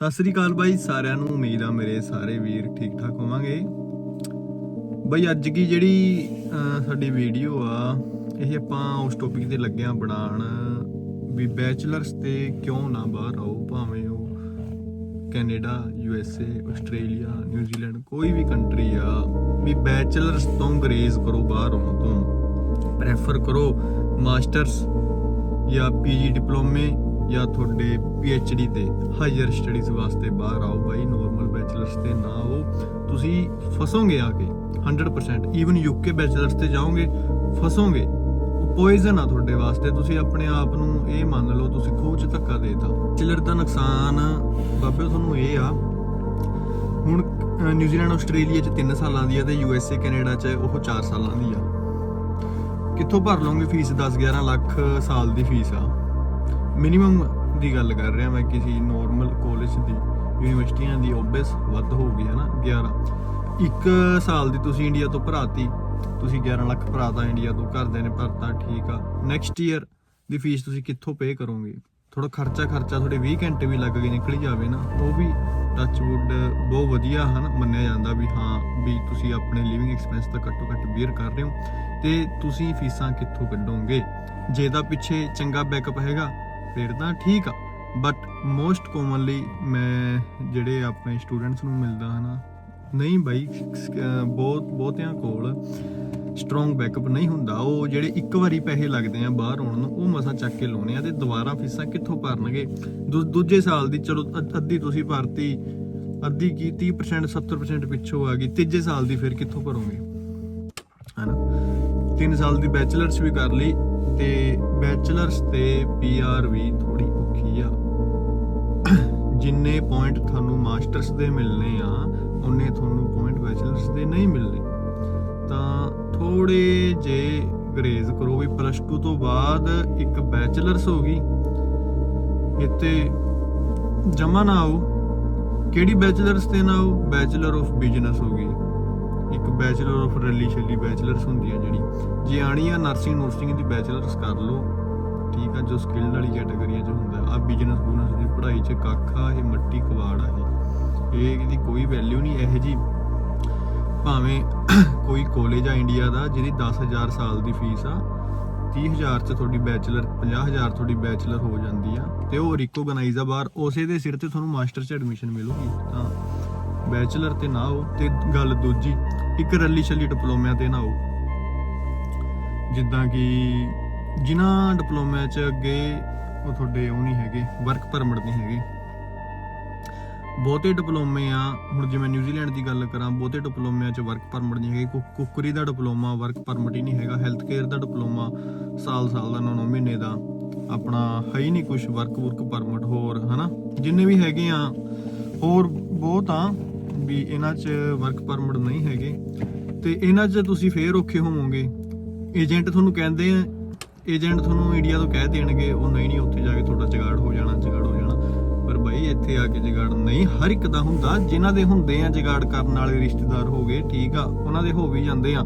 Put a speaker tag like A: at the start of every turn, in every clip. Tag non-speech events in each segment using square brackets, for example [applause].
A: ਸਤਿ ਸ੍ਰੀ ਅਕਾਲ ਬਾਈ, ਸਾਰਿਆਂ ਨੂੰ ਉਮੀਦ ਆ ਮੇਰੇ ਸਾਰੇ ਵੀਰ ਠੀਕ ਠਾਕ ਹੋਵਾਂਗੇ। ਬਾਈ, ਅੱਜ ਕੀ ਜਿਹੜੀ ਸਾਡੀ ਵੀਡੀਓ ਆ, ਇਹ ਆਪਾਂ ਉਸ ਟੌਪਿਕ ਤੇ ਲੱਗਿਆ ਬਣਾਉਣ। ਵੀ ਬੈਚਲਰਸ ਤੇ ਕਿਉਂ ਨਾ ਬਾਹਰ ਆਓ, ਭਾਵੇਂ ਉਹ Canada, U S A, Australia New Zealand ਕੋਈ ਵੀ ਕੰਟਰੀ ਆ, ਵੀ ਬੈਚਲਰਸ ਤੋਂ ਗਰੇਜ਼ ਕਰੋ, ਬਾਹਰ ਆਉਣ ਤੋਂ। ਪ੍ਰੈਫਰ ਕਰੋ ਮਾਸਟਰਸ ਜਾਂ ਪੀਜੀ ਡਿਪਲੋਮੇ ਜਾਂ ਤੁਹਾਡੇ ਡੀ ਤੇ ਹਾਇਰ ਸਟੱਡੀਜ਼ ਵਾਸਤੇ ਬਾਹਰ ਆਓ ਬਾਈ ਨੋਰਮਲ ਬੈਚਲਰਸ ਤੇ ਨਾ ਆਓ। ਤੁਸੀਂ ਫਸੋਗੇ ਆ ਕੇ 100% ਈਵਨ ਯੂਕੇ ਬੈਚਲਰਸ ਤੇ ਜਾਓਗੇ, ਫਸੋਗੇ। ਉਹ ਪੋਇਜ਼ਨ ਆ ਤੁਹਾਡੇ ਵਾਸਤੇ, ਤੁਸੀਂ ਆਪਣੇ ਆਪ ਨੂੰ ਇਹ ਮੰਨ ਲਓ, ਤੁਸੀਂ ਖੂਹ 'ਚ ਧੱਕਾ ਦੇਤਾ। ਚਿਲਰ ਦਾ ਨੁਕਸਾਨ ਬਾਬੇ ਤੁਹਾਨੂੰ ਇਹ ਆ। ਹੁਣ ਨਿਊਜ਼ੀਲੈਂਡ ਆਸਟ੍ਰੇਲੀਆ 'ਚ 3 ਸਾਲਾਂ ਦੀ ਆ ਤੇ ਯੂ ਐਸ ਏ ਕੈਨੇਡਾ 'ਚ ਉਹ 4 ਸਾਲਾਂ ਦੀ ਆ। ਕਿੱਥੋਂ ਭਰ ਲਓਗੇ ਫੀਸ? 10 11 ਲੱਖ ਸਾਲ ਦੀ ਫੀਸ ਆ। ਮਿਨੀਮਮ ਦੀ ਗੱਲ ਕਰ ਰਿਹਾ ਮੈਂ ਕਿਸੇ ਨੋਰਮਲ ਕਾਲਜ ਦੀ ਯੂਨੀਵਰਸਿਟੀਆਂ ਦੀ ਓਬਵੀਅਸ ਵੱਧ ਹੋਊਗੀ ਨਾ 11 ਇੱਕ ਸਾਲ ਦੀ ਤੁਸੀਂ ਇੰਡੀਆ ਤੋਂ ਭਰਾਤੀ, ਤੁਸੀਂ 11 ਲੱਖ ਭਰਾਤਾ ਇੰਡੀਆ ਤੋਂ, ਘਰਦਿਆਂ ਨੇ ਭਰਤਾ, ਠੀਕ ਆ। ਨੈਕਸਟ ਈਅਰ ਦੀ ਫੀਸ ਤੁਸੀਂ ਕਿੱਥੋਂ ਪੇ ਕਰੋਗੇ? ਥੋੜਾ ਖਰਚਾ ਖਰਚਾ ਤੁਹਾਡੇ 20 ਘੰਟੇ ਵੀ ਲੱਗ ਗਏ ਨਿਕਲ ਜਾਵੇ ਨਾ, ਉਹ ਵੀ ਟੱਚਵੁੱਡ ਬਹੁਤ ਵਧੀਆ ਹਨ ਮੰਨਿਆ ਜਾਂਦਾ ਵੀ ਹਾਂ, ਵੀ ਤੁਸੀਂ ਆਪਣੇ ਲਿਵਿੰਗ ਐਕਸਪੈਂਸ ਤਾਂ ਘੱਟੋ ਘੱਟ ਬੀਅਰ ਕਰ ਰਹੇ ਹੋ। ਤੇ ਤੁਸੀਂ ਫੀਸਾਂ ਕਿੱਥੋਂ ਕੱਢੋਗੇ? ਜੇ ਦਾ ਪਿੱਛੇ ਚੰਗਾ ਬੈਕਅਪ ਹੈਗਾ ਫਿਰ ਤਾਂ ਠੀਕ ਆ ਬਟ ਮੋਸਟ ਕਾਮਨਲੀ ਮੈਂ ਜਿਹੜੇ ਆਪਣੇ ਸਟੂਡੈਂਟਸ ਨੂੰ ਮਿਲਦਾ ਹਨਾ ਨਹੀਂ ਬਾਈ ਬਹੁਤ, ਬਹੁਤਿਆਂ ਕੋਲ ਸਟਰੋਂਗ ਬੈਕਅਪ ਨਹੀਂ ਹੁੰਦਾ। ਉਹ ਜਿਹੜੇ ਇੱਕ ਵਾਰੀ ਪੈਸੇ ਲੱਗਦੇ ਆ ਬਾਹਰ ਆਉਣ ਨੂੰ, ਉਹ ਮਸਾਂ ਚੱਕ ਕੇ ਲਾਉਣੇ ਆ ਤੇ ਦੁਬਾਰਾ ਫੀਸਾਂ ਕਿੱਥੋਂ ਭਰਨਗੇ? ਦੂ- ਦੂਜੇ ਸਾਲ ਦੀ, ਚਲੋ ਅੱਧੀ ਤੁਸੀਂ ਭਰਤੀ, ਅੱਧੀ ਕੀ 30% 70% ਪਿੱਛੋਂ ਆ ਗਈ, ਤੀਜੇ ਸਾਲ ਦੀ ਫਿਰ ਕਿੱਥੋਂ ਭਰੋਗੇ? ਹਨਾ? 3 ਸਾਲ ਦੀ ਬੈਚਲਰਸ ਵੀ ਕਰ ਲਈ ਤੇ ਬੈਚਲਰਸ ਤੇ ਪੀਆਰ ਵੀ ਥੋੜੀ ਔਖੀ ਆ। ਜਿੰਨੇ ਪੁਆਇੰਟ ਤੁਹਾਨੂੰ ਮਾਸਟਰਸ ਦੇ ਮਿਲਨੇ ਆ ਉਹਨੇ ਤੁਹਾਨੂੰ ਪੁਆਇੰਟ ਬੈਚਲਰਸ ਦੇ ਨਹੀਂ ਮਿਲਨੇ। ਤਾਂ ਥੋੜੇ ਜੇ ਗਰੇਜ਼ ਕਰੋ ਵੀ ਪਲੱਸ 2 ਤੋਂ ਬਾਅਦ ਇੱਕ ਬੈਚਲਰਸ ਹੋ ਗਈ। ਇੱਥੇ ਜਮਾ ਨਾ ਆਓ। ਕਿਹੜੀ ਬੈਚਲਰਸ ਤੇ ਨਾ ਆਓ? ਬੈਚਲਰ ਆਫ ਬਿਜ਼ਨਸ ਹੋ ਗਈ। ਇੱਕ ਬੈਚਲਰ ਆਫ ਰੈਲੀ ਸ਼ੈਲੀ ਬੈਚਲਰਸ ਹੁੰਦੀ ਆ ਜਿਹੜੀ। ਜੇ ਆਣੀ ਆ ਨਰਸਿੰਗ ਨਰਸਿੰਗ ਦੀ ਬੈਚਲਰਸ ਕਰ ਲਓ। ਠੀਕ ਆ, ਜੋ ਸਕਿੱਲ ਵਾਲੀ ਕੈਟਾਗਰੀਆਂ 'ਚ ਹੁੰਦਾ ਆ। ਬਿਜ਼ਨਸ ਬੁਨਸ ਦੀ ਪੜ੍ਹਾਈ 'ਚ ਕੱਖਾ ਇਹ ਮੱਟੀ ਕਵਾੜ ਆ ਇਹ। ਇਹ ਇਹਦੀ ਕੋਈ ਵੈਲਿਊ ਨਹੀਂ, ਇਹ ਜੀ ਭਾਵੇਂ [coughs] ਕੋਈ ਕਾਲਜ ਆ ਇੰਡੀਆ ਦਾ, ਜਿਹਦੀ 10000 ਸਾਲ ਦੀ ਫੀਸ ਆ 30000 ਚ ਤੁਹਾਡੀ ਬੈਚਲਰ 50000 ਤੁਹਾਡੀ ਬੈਚਲਰ ਹੋ ਜਾਂਦੀ ਆ, ਤੇ ਉਹ ਰਿਕੋਗਨਾਈਜ਼ ਆ ਬਾਹਰ। ਉਸੇ ਦੇ ਸਿਰ ਤੇ ਤੁਹਾਨੂੰ ਮਾਸਟਰ ਚ ਐਡਮਿਸ਼ਨ ਮਿਲੂਗੀ। ਤਾਂ ਬੈਚਲਰ ਤੇ ਨਾ ਹੋ ਤੇ ਗੱਲ ਦੂਜੀ, ਇੱਕ ਰੱਲੀ ਛੱਲੀ ਡਿਪਲੋਮਿਆਂ ਤੇ ਨਾ ਹੋ ਜਿੱਦਾਂ ਕਿ ਜਿਨ੍ਹਾਂ ਡਿਪਲੋਮਿਆਂ ਚ ਅੱਗੇ ਉਹ ਤੁਹਾਡੇ ਉਹ ਨਹੀਂ ਹੈਗੇ ਵਰਕ ਪਰਮਿਟ ਨਹੀਂ ਹੈਗੇ। ਬਹੁਤੇ ਡਿਪਲੋਮੇ ਆ, ਹੁਣ ਜਿਵੇਂ ਨਿਊਜ਼ੀਲੈਂਡ ਦੀ ਗੱਲ ਕਰਾਂ, ਬਹੁਤੇ ਡਿਪਲੋਮਿਆਂ 'ਚ ਵਰਕ ਪਰਮਿਟ ਨਹੀਂ ਹੈਗੇ, ਕੁ- ਕੁੱਕਰੀ ਦਾ ਡਿਪਲੋਮਾ ਵਰਕ ਪਰਮਿਟ ਹੀ ਨਹੀਂ ਹੈਗਾ ਹੈਲਥ ਕੇਅਰ ਦਾ ਡਿਪਲੋਮਾ ਸਾਲ ਸਾਲ ਦਾ 9 ਮਹੀਨੇ ਦਾ, ਆਪਣਾ ਹੈ ਹੀ ਨਹੀਂ ਕੁਝ ਵਰਕ ਵਰਕ ਪਰਮਿਟ ਹੋਰ, ਹਨਾ? ਜਿੰਨੇ ਵੀ ਹੈਗੇ ਆ, ਹੋਰ ਬਹੁਤ ਆ, ਵੀ ਇਹਨਾਂ 'ਚ ਵਰਕ ਪਰਮਿਟ ਨਹੀਂ ਹੈਗੇ। ਤੇ ਇਹਨਾਂ 'ਚ ਤੁਸੀਂ ਫੇਰ ਔਖੇ ਹੋਵੋਗੇ। ਏਜੰਟ ਤੁਹਾਨੂੰ ਕਹਿੰਦੇ ਆ, ਏਜੰਟ ਤੁਹਾਨੂੰ ਇੰਡੀਆ ਤੋਂ ਕਹਿ ਦੇਣਗੇ, ਉਹ ਨਹੀਂ ਨਹੀਂ, ਉੱਥੇ ਜਾ ਕੇ ਤੁਹਾਡਾ ਜਗਾੜ ਹੋ ਜਾਣਾ, ਜਗਾੜ ਹੋ ਜਾਣਾ। ਪਰ ਬਾਈ ਇੱਥੇ ਆ ਕੇ ਜਗਾੜ ਨਹੀਂ, ਹਰ ਇੱਕ ਦਾ ਹੁੰਦਾ, ਜਿਨ੍ਹਾਂ ਦੇ ਹੁੰਦੇ ਆ ਜਗਾੜ ਕਰਨ ਵਾਲੇ ਰਿਸ਼ਤੇਦਾਰ ਹੋ ਗਏ, ਠੀਕ ਆ, ਉਹਨਾਂ ਦੇ ਹੋ ਵੀ ਜਾਂਦੇ ਆ।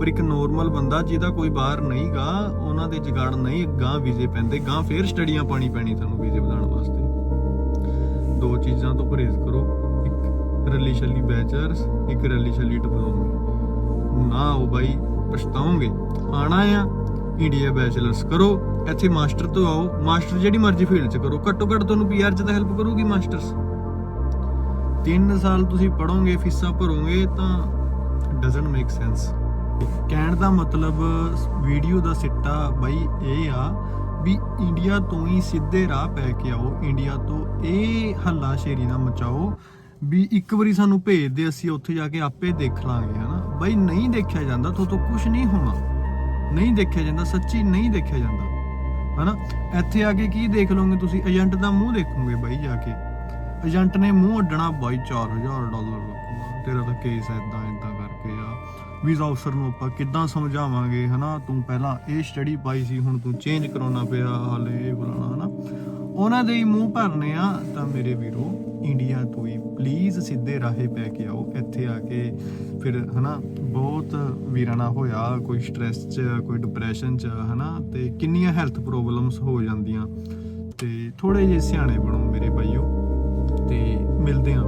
A: ਪਰ ਇੱਕ ਨੋਰਮਲ ਬੰਦਾ ਜਿਹਦਾ ਕੋਈ ਬਾਹਰ ਨਹੀਂਗਾ, ਉਹਨਾਂ ਦੇ ਜਗਾੜ ਨਹੀਂ ਗਾਂ ਵੀਜ਼ੇ ਪੈਂਦੇ ਗਾਂ ਫੇਰ ਸਟੱਡੀਆਂ ਪਾਣੀ ਪੈਣੀ ਤੁਹਾਨੂੰ ਵੀਜ਼ੇ ਵਧਾਉਣ ਵਾਸਤੇ। ਦੋ ਚੀਜ਼ਾਂ ਤੋਂ ਪਰਹੇਜ਼ ਕਰੋ, ਇੱਕ ਰੱਲੀ ਬੈਚਲਰਸ, ਇੱਕ ਰੱਲੀ ਛੱਲੀ ਨਾ ਉਹ ਬਾਈ ਪਛਤਾਓਗੇ। ਆਣਾ ਆ, ਇੰਡੀਆ ਬੈਚਲਰਸ ਕਰੋ, ਇੱਥੇ ਮਾਸਟਰ ਤੋਂ ਆਓ, ਮਾਸਟਰ ਜਿਹੜੀ ਮਰਜ਼ੀ ਫੀਲਡ 'ਚ ਕਰੋ, ਘੱਟੋ ਘੱਟ ਤੁਹਾਨੂੰ ਪੀਆਰ 'ਚ ਤਾਂ ਹੈਲਪ ਕਰੂਗੀ ਮਾਸਟਰਸ। 3 ਸਾਲ ਤੁਸੀਂ ਪੜੋਗੇ ਫੀਸਾਂ ਭਰੋਗੇ, ਤਾਂ ਡਸਨਟ ਮੇਕ ਸੈਂਸ ਕਹਿਣ ਦਾ ਮਤਲਬ, ਵੀਡੀਓ ਦਾ ਸਿੱਟਾ ਬਈ ਇਹ ਆ ਵੀ ਇੰਡੀਆ ਤੋਂ ਹੀ ਸਿੱਧੇ ਰਾਹ ਪੈ ਕੇ ਆਓ, ਇੰਡੀਆ ਤੋਂ ਇਹ ਹੱਲਾ ਸ਼ੇਰੀ ਨਾ ਮਚਾਓ, ਵੀ ਇੱਕ ਵਾਰੀ ਸਾਨੂੰ ਭੇਜ ਦੇ, ਅਸੀਂ ਉੱਥੇ ਜਾ ਕੇ ਆਪੇ ਦੇਖ ਲਾਂਗੇ, ਹਨਾ? ਬਾਈ ਨਹੀਂ ਦੇਖਿਆ ਜਾਂਦਾ ਤੋਂ ਤੋਂ ਕੁਝ ਨਹੀਂ ਹੋਣਾ ਨਹੀਂ ਦੇਖਿਆ ਜਾਂਦਾ, ਸੱਚੀ ਨਹੀਂ ਦੇਖਿਆ ਜਾਂਦਾ। ਹਨਾ? ਇੱਥੇ ਆ ਕੇ ਕੀ ਦੇਖ ਲਓਗੇ ਤੁਸੀਂ? ਏਜੰਟ ਦਾ ਮੂੰਹ ਦੇਖੋਗੇ ਬਾਈ ਜਾ ਕੇ। ਏਜੰਟ ਨੇ ਮੂੰਹ ਅੱਡਣਾ ਬਾਈ 4000 ਡਾਲਰ ਲੱਗੂਗਾ ਤੇਰਾ ਤਾਂ ਕੇਸ ਐਦਾਂ ਐਦਾਂ ਕਰਕੇ ਆ। ਵੀਜ਼ਾ ਅਫਸਰ ਨੂੰ ਆਪਾਂ ਕਿੱਦਾਂ ਸਮਝਾਵਾਂਗੇ, ਹਨਾ? ਤੂੰ ਪਹਿਲਾਂ ਇਹ ਸਟੱਡੀ ਪਾਈ ਸੀ, ਹੁਣ ਤੂੰ ਚੇਂਜ ਕਰਾਉਣਾ ਪਿਆ ਹਾਲੇ, ਇਹ ਬੁਲਾਣਾ ਹਨਾ? ਉਹਨਾਂ ਦੇ ਹੀ ਮੂੰਹ ਭਰਨੇ ਆ, ਤਾਂ ਮੇਰੇ ਵੀਰੋ, ਇੰਡੀਆ ਤੋਂ ਹੀ ਪਲੀਜ਼ ਸਿੱਧੇ ਰਾਹੇ ਪੈ ਕੇ ਆਓ, ਇੱਥੇ ਆ ਕੇ ਫਿਰ, ਹਨਾ, ਬਹੁਤ ਵੀਰਾਂ ਨਾਲ ਹੋਇਆ, ਕੋਈ ਸਟ੍ਰੈਸ 'ਚ, ਕੋਈ ਡਿਪਰੈਸ਼ਨ 'ਚ, ਹਨਾ, ਤੇ ਕਿੰਨੀਆਂ ਹੈਲਥ ਪ੍ਰੋਬਲਮਸ ਹੋ ਜਾਂਦੀਆਂ। ਤੇ ਥੋੜੇ ਜਿਹੇ ਸਿਆਣੇ ਬਣੋ ਮੇਰੇ ਭਾਈਓ, ਤੇ ਮਿਲਦੇ ਆਂ